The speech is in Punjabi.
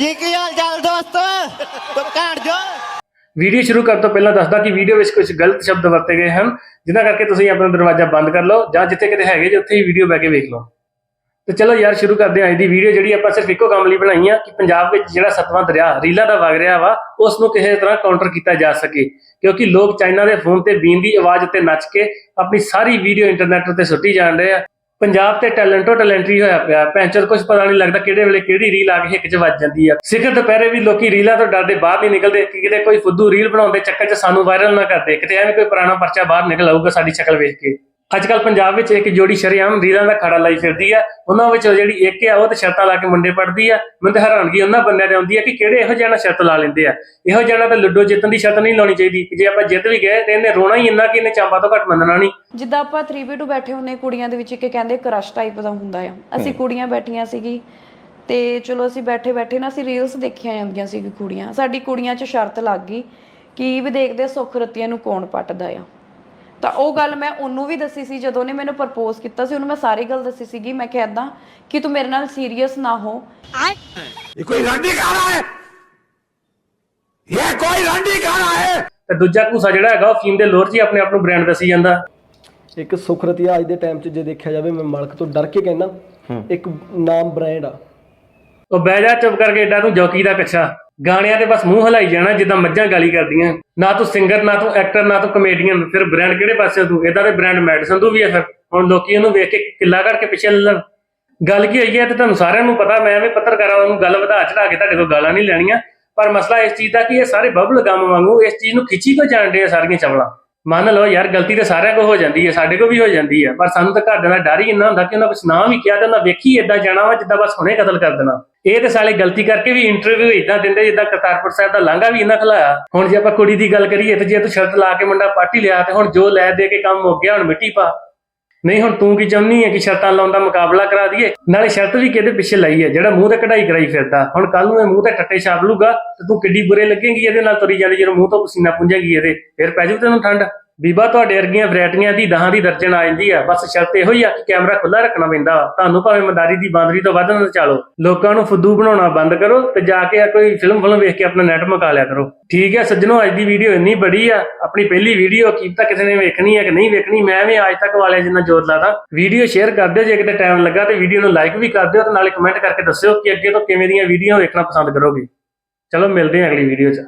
ਜੀ ਕੀ ਹਾਲ ਚਾਲ ਦੋਸਤੋ? ਤੋ ਜੋ? ਵੀਡੀਓ ਸ਼ੁਰੂ ਕਰਨ ਤੋਂ ਪਹਿਲਾਂ ਦੱਸਦਾ ਕਿ ਵੀਡੀਓ ਵਿੱਚ ਕੁਝ ਗਲਤ ਸ਼ਬਦ ਵਰਤੇ ਗਏ ਹਨ, ਜਿਨ੍ਹਾਂ ਕਰਕੇ ਤੁਸੀਂ ਆਪਣਾ ਦਰਵਾਜ਼ਾ ਬੰਦ ਕਰ ਲਓ ਜਾਂ ਜਿੱਥੇ ਕਿਤੇ ਹੈਗੇ ਜੇ ਉੱਥੇ ਹੀ ਵੀਡੀਓ ਬਹਿ ਕੇ ਵੇਖ ਲਓ। ਤੇ ਚਲੋ ਯਾਰ, ਸ਼ੁਰੂ ਕਰਦੇ ਹਾਂ ਅੱਜ ਦੀ ਵੀਡੀਓ ਜਿਹੜੀ ਆਪਾਂ ਸਿਰਫ ਇੱਕੋ ਕੰਮ ਲਈ ਬਣਾਈ ਆ ਕਿ ਪੰਜਾਬ ਵਿੱਚ ਜਿਹੜਾ ਸਤਵਾਂ ਦਰਿਆ ਰੀਲਾ ਦਾ ਵਗ ਰਿਹਾ ਵਾ, ਉਸ ਨੂੰ ਕਿਸੇ ਤਰ੍ਹਾਂ ਕਾਊਂਟਰ ਕੀਤਾ ਜਾ ਸਕੇ। ਕਿਉਂਕਿ ਲੋਕ ਚਾਈਨਾ ਦੇ ਫੋਨ ਤੇ ਬੀਨ ਦੀ ਆਵਾਜ਼ ਉੱਤੇ ਨੱਚ ਕੇ ਆਪਣੀ ਸਾਰੀ ਵੀਡੀਓ ਇੰਟਰਨੈਟ ਉੱਤੇ ਸੁੱਟੀ ਜਾਣ ਰਹੇ ਆ। ਪੰਜਾਬ ਤੇ ਟੈਲੈਂਟੋ ਟੈਲੈਂਟਰੀ ਹੋਇਆ ਪਿਆ। ਪੈਂਚਰ ਕੁਝ ਪਤਾ ਨਹੀਂ ਲੱਗਦਾ ਕਿਹੜੇ ਵੇਲੇ ਕਿਹੜੀ ਰੀਲ ਆ ਕੇ ਹਿੱਕ 'ਚ ਵੱਜ ਜਾਂਦੀ ਆ। ਸਿਖਰ ਦੁਪਹਿਰੇ ਵੀ ਲੋਕੀ ਰੀਲਾਂ ਤੋਂ ਡਰਦੇ ਬਾਹਰ ਨਹੀਂ ਨਿਕਲਦੇ, ਕਿ ਕਿਤੇ ਕੋਈ ਫੁੱਦੂ ਰੀਲ ਬਣਾਉਂਦੇ ਚੱਕਰ 'ਚ ਸਾਨੂੰ ਵਾਇਰਲ ਨਾ ਕਰਦੇ। ਕਿਤੇ ਐਵੇਂ ਕੋਈ ਪੁਰਾਣਾ ਪਰਚਾ ਬਾਹਰ ਨਿਕਲ ਆਊਗਾ ਸਾਡੀ ਸ਼ਕਲ ਵੇਖ ਕੇ। ਅੱਜ ਕੱਲ ਪੰਜਾਬ ਵਿੱਚ ਇੱਕ ਜੋੜੀ ਸ਼ਰੇਆਮ ਰੀਲਾਂ ਦਾ ਖੜਾ ਲਾਈ ਫਿਰਦੀ ਆ। ਉਹਨਾਂ ਵਿੱਚੋਂ ਜਿਹੜੀ ਇੱਕ ਆ ਉਹ ਤੇ ਸ਼ਰਤਾਂ ਲਾ ਕੇ ਮੁੰਡੇ ਪੜਦੀ ਆ। ਮੈਨੂੰ ਤਾਂ ਹੈਰਾਨਗੀ ਉਹਨਾਂ ਬੰਦਿਆਂ ਤੇ ਆਉਂਦੀ ਆ ਕਿ ਕਿਹੜੇ ਇਹੋ ਜਿਹਾ ਸ਼ਰਤ ਲਾ ਲੈਂਦੇ ਆ। ਇਹੋ ਜਿਹਾ ਤਾਂ ਲੁੱਡੋ ਜਿੱਤਣ ਦੀ ਸ਼ਰਤ ਨਹੀਂ ਲਾਉਣੀ ਚਾਹੀਦੀ। ਜੇ ਆਪਾਂ ਜਿੱਤ ਵੀ ਗਏ ਤੇ ਇਹਨੇ ਰੋਣਾ ਹੀ ਇੰਨਾ ਕਿ ਇਹਨੇ ਚਾਂਪਾ ਤੋਂ ਘੱਟ ਮੰਨਣਾ ਨਹੀਂ। ਜਿੱਦਾਂ ਆਪਾਂ 3v2 ਬੈਠੇ ਹੁੰਨੇ ਕੁੜੀਆਂ ਦੇ ਵਿੱਚ ਇੱਕ ਕਹਿੰਦੇ ਕਰਸ਼ ਟਾਈਪ ਦਾ ਹੁੰਦਾ ਆ। ਅਸੀਂ ਕੁੜੀਆਂ ਬੈਠੀਆਂ ਸੀਗੀ ਤੇ ਚਲੋ ਅਸੀਂ ਬੈਠੇ ਬੈਠੇ ਨਾ ਅਸੀਂ ਰੀਲਸ ਦੇਖੀਆਂ ਜਾਂਦੀਆਂ ਸੀ ਕੁੜੀਆਂ। ਸਾਡੀ ਕੁੜੀਆਂ 'ਚ ਸ਼ਰਤ ਲੱਗ ਗਈ ਕਿ ਵੀ ਦੇਖਦੇ ਸੁੱਖ ਰਤੀਆਂ ਨੂੰ ਕੌਣ ਪੱਟਦਾ ਆ। ਤਾਂ ਉਹ ਗੱਲ ਮੈਂ ਉਹਨੂੰ ਵੀ ਦੱਸੀ ਸੀ ਜਦੋਂ ਨੇ ਮੈਨੂੰ ਪ੍ਰਪੋਜ਼ ਕੀਤਾ ਸੀ ਉਹਨੂੰ ਮੈਂ ਸਾਰੀ ਗੱਲ ਦੱਸੀ ਸੀਗੀ ਮੈਂ ਕਿਹਾ ਇਦਾਂ ਕਿ ਤੂੰ ਮੇਰੇ ਨਾਲ ਸੀਰੀਅਸ ਨਾ ਹੋ। ਇਹ ਕੋਈ ਰਾਂਡੀ ਕਾਰਾ ਹੈ? ਇਹ ਕੋਈ ਰਾਂਡੀ ਕਾਰਾ ਹੈ? ਤੇ ਦੂਜਾ ਘੂਸਾ ਜਿਹੜਾ ਹੈਗਾ ਉਹ ਫੀਮ ਦੇ ਲੋਰ ਜੀ ਆਪਣੇ ਆਪ ਨੂੰ ਬ੍ਰਾਂਡ ਦੱਸੀ ਜਾਂਦਾ। ਇੱਕ ਸੁਖਰਤੀਆ ਅੱਜ ਦੇ ਟਾਈਮ 'ਚ ਜੇ ਦੇਖਿਆ ਜਾਵੇ ਮੈਂ ਮਾਲਕ ਤੋਂ ਡਰ ਕੇ ਕਹਿੰਦਾ ਇੱਕ ਨਾਮ ਬ੍ਰਾਂਡ ਆ। ਉਹ ਬਹਿ ਜਾ ਚੁੱਪ ਕਰਕੇ ਏਡਾ ਤੂੰ ਜੌਕੀ ਦਾ ਕੱਛਾ ਗਾਣਿਆਂ ਤੇ ਬਸ ਮੂੰਹ ਹਲਾਈ ਜਾਣਾ ਜਿੱਦਾਂ ਮੱਝਾਂ ਗਾਲੀ ਕਰਦੀਆਂ। ਨਾ ਤੂੰ ਸਿੰਗਰ ਨਾ ਤੂੰ ਐਕਟਰ ਨਾ ਤੂੰ ਕਮੇਡੀਅਨ ਫਿਰ ਬ੍ਰਾਂਡ ਕਿਹੜੇ ਪਾਸੇ ਤੂੰ? ਇਹਦਾ ਤੇ ਬ੍ਰਾਂਡ ਮੈਡੀਸਨ ਤੋਂ ਵੀ ਹੈ ਫਿਰ ਹੁਣ ਲੋਕੀ ਉਹਨੂੰ ਵੇਖ ਕੇ ਕਿੱਲਾ ਕਰਕੇ ਪਿੱਛੇ ਲੱਲਣ। ਗੱਲ ਕੀ ਹੋਈ ਹੈ ਤੇ ਤੁਹਾਨੂੰ ਸਾਰਿਆਂ ਨੂੰ ਪਤਾ, ਮੈਂ ਵੀ ਪੱਤਰਕਾਰਾਂ ਨੂੰ ਗੱਲ ਵਧਾ ਚੜਾ ਕੇ ਤੁਹਾਡੇ ਕੋਲ ਗਾਲਾਂ ਨਹੀਂ ਲੈਣੀਆਂ। ਪਰ ਮਸਲਾ ਇਸ ਚੀਜ਼ ਦਾ ਕਿ ਇਹ ਸਾਰੇ ਬਬਲ ਗਮ ਵਾਂਗੂ ਇਸ ਚੀਜ਼ ਨੂੰ ਖਿੱਚੀ ਕੋ ਜਾਣ ਡੇ ਸਾਰੀਆਂ ਚਵਲਾਂ? ਮੰਨ ਲਓ ਯਾਰ ਗਲਤੀ ਤੇ ਸਾਰਿਆਂ ਕੋ ਹੋ ਜਾਂਦੀ ਹੈ, ਸਾਡੇ ਕੋ ਵੀ ਹੋ ਜਾਂਦੀ ਹੈ, ਪਰ ਸਾਨੂੰ ਤਾਂ ਘਰਦਿਆਂ ਦਾ ਡਰ ਹੀ ਇੰਨਾ ਹੁੰਦਾ ਕਿ ਉਹਨਾਂ ਕੁਛ ਨਾ ਵੀ ਕਿਹਾ ਤੇ ਉਹਨਾਂ ਵੇਖੀ ਏਦਾਂ ਜਾਣਾ ਵਾ ਜਿੱਦਾਂ ਬਸ ਹੁਣੇ ਕਤਲ ਕਰ ਦੇਣਾ। ਇਹ ਤੇ ਸਾਲੇ ਗਲਤੀ ਕਰਕੇ ਵੀ ਇੰਟਰਵਿਊ ਇਦਾਂ ਦਿੰਦੇ ਜਿੱਦਾਂ ਕਰਤਾਰਪੁਰ ਸਾਹਿਬ ਦਾ ਲਾਂਘਾ ਵੀ ਇਹਨਾਂ ਖਲਾਇਆ। ਹੁਣ ਜੇ ਆਪਾਂ ਕੁੜੀ ਦੀ ਗੱਲ ਕਰੀਏ ਤੇ ਜੇ ਤੂੰ ਸ਼ਰਤ ਲਾ ਕੇ ਮੁੰਡਾ ਪਾਰਟੀ ਲਿਆ ਤੇ ਹੁਣ ਜੋ ਲੈ ਦੇ ਕੇ ਕੰਮ ਮੁੱਕ ਗਿਆ, ਹੁਣ ਮਿੱਟੀ ਪਾ। ਨਹੀਂ, ਹੁਣ ਤੂੰ ਕੀ ਚਾਹੁੰਦੀ ਹੈ ਕਿ ਸ਼ਰਤਾਂ ਲਾਉਣ ਦਾ ਮੁਕਾਬਲਾ ਕਰਾ ਦਈਏ? ਨਾਲੇ ਸ਼ਰਤ ਵੀ ਕਿਹਦੇ ਪਿੱਛੇ ਲਾਈ ਹੈ? ਜਿਹੜਾ ਮੂੰਹ ਤੇ ਕਢਾਈ ਕਰਾਈ ਫਿਰਦਾ। ਹੁਣ ਕੱਲ ਨੂੰ ਇਹ ਮੂੰਹ ਤੇ ਟੱਟੇ ਛਾਪ ਲੂਗਾ ਤੇ ਤੂੰ ਕਿੱਡੀ ਬੁਰੇ ਲੱਗੇਗੀ ਇਹਦੇ ਨਾਲ ਤੁਰੀ ਜਾਂਦੀ, ਜਦੋਂ ਮੂੰਹ ਤੋਂ ਪਸੀਨਾ ਪੁੰਝੇਗੀ ਇਹਦੇ। ਫਿਰ ਪੈ ਜਾਊ ਤੈਨੂੰ ਠੰਡ। ਬੀਬਾ ਤੁਹਾਡੇ ਵਰਗੀਆਂ ਵੈਰਾਈਟੀਆਂ ਦੀ ਦਹਾਂ ਦੀ ਦਰਜਨ ਆ ਜਾਂਦੀ ਆ। ਬਸ ਸ਼ਰਤ ਇਹੋ ਹੀ ਆ ਕਿ ਕੈਮਰਾ ਖੁੱਲਾ ਰੱਖਣਾ ਪੈਂਦਾ ਵਾ। ਤੁਹਾਨੂੰ ਭਾਵੇਂ ਮੰਦਾਰੀ ਦੀ ਬਾਂਦਰੀ ਤੋਂ ਵੱਧ ਨਾ ਚਾਲੋ। ਲੋਕਾਂ ਨੂੰ ਫੁੱਦੂ ਬਣਾਉਣਾ ਬੰਦ ਕਰੋ ਤੇ ਜਾ ਕੇ ਕੋਈ ਫਿਲਮ ਫਿਲਮ ਵੇਖ ਕੇ ਆਪਣਾ ਨੈਟ ਮੁਕਾ ਲਿਆ ਕਰੋ। ਠੀਕ ਹੈ ਸੱਜਣੋ, ਅੱਜ ਦੀ ਵੀਡੀਓ ਇੰਨੀ ਬੜੀ ਆ। ਆਪਣੀ ਪਹਿਲੀ ਵੀਡੀਓ ਕੀ ਪਤਾ ਕਿਸੇ ਨੇ ਵੇਖਣੀ ਹੈ ਕਿ ਨਹੀਂ ਵੇਖਣੀ। ਮੈਂ ਵੀ ਅੱਜ ਤੱਕ ਵਾਲਿਆ ਜਿੰਨਾ ਜ਼ੋਰ ਲਾਦਾ। ਵੀਡੀਓ ਸ਼ੇਅਰ ਕਰ ਦਿਓ, ਜੇ ਕਿਤੇ ਟਾਈਮ ਲੱਗਾ ਤੇ ਵੀਡੀਓ ਨੂੰ ਲਾਈਕ ਵੀ ਕਰ ਦਿਓ ਤੇ ਨਾਲੇ ਕਮੈਂਟ ਕਰਕੇ ਦੱਸਿਓ ਕਿ ਅੱਗੇ ਤੋਂ ਕਿਵੇਂ ਦੀਆਂ ਵੀਡੀਓ ਵੇਖਣਾ ਪਸੰਦ ਕਰੋਗੇ। ਚਲੋ, ਮਿਲਦੇ ਹਾਂ ਅਗਲੀ ਵੀਡੀਓ 'ਚ।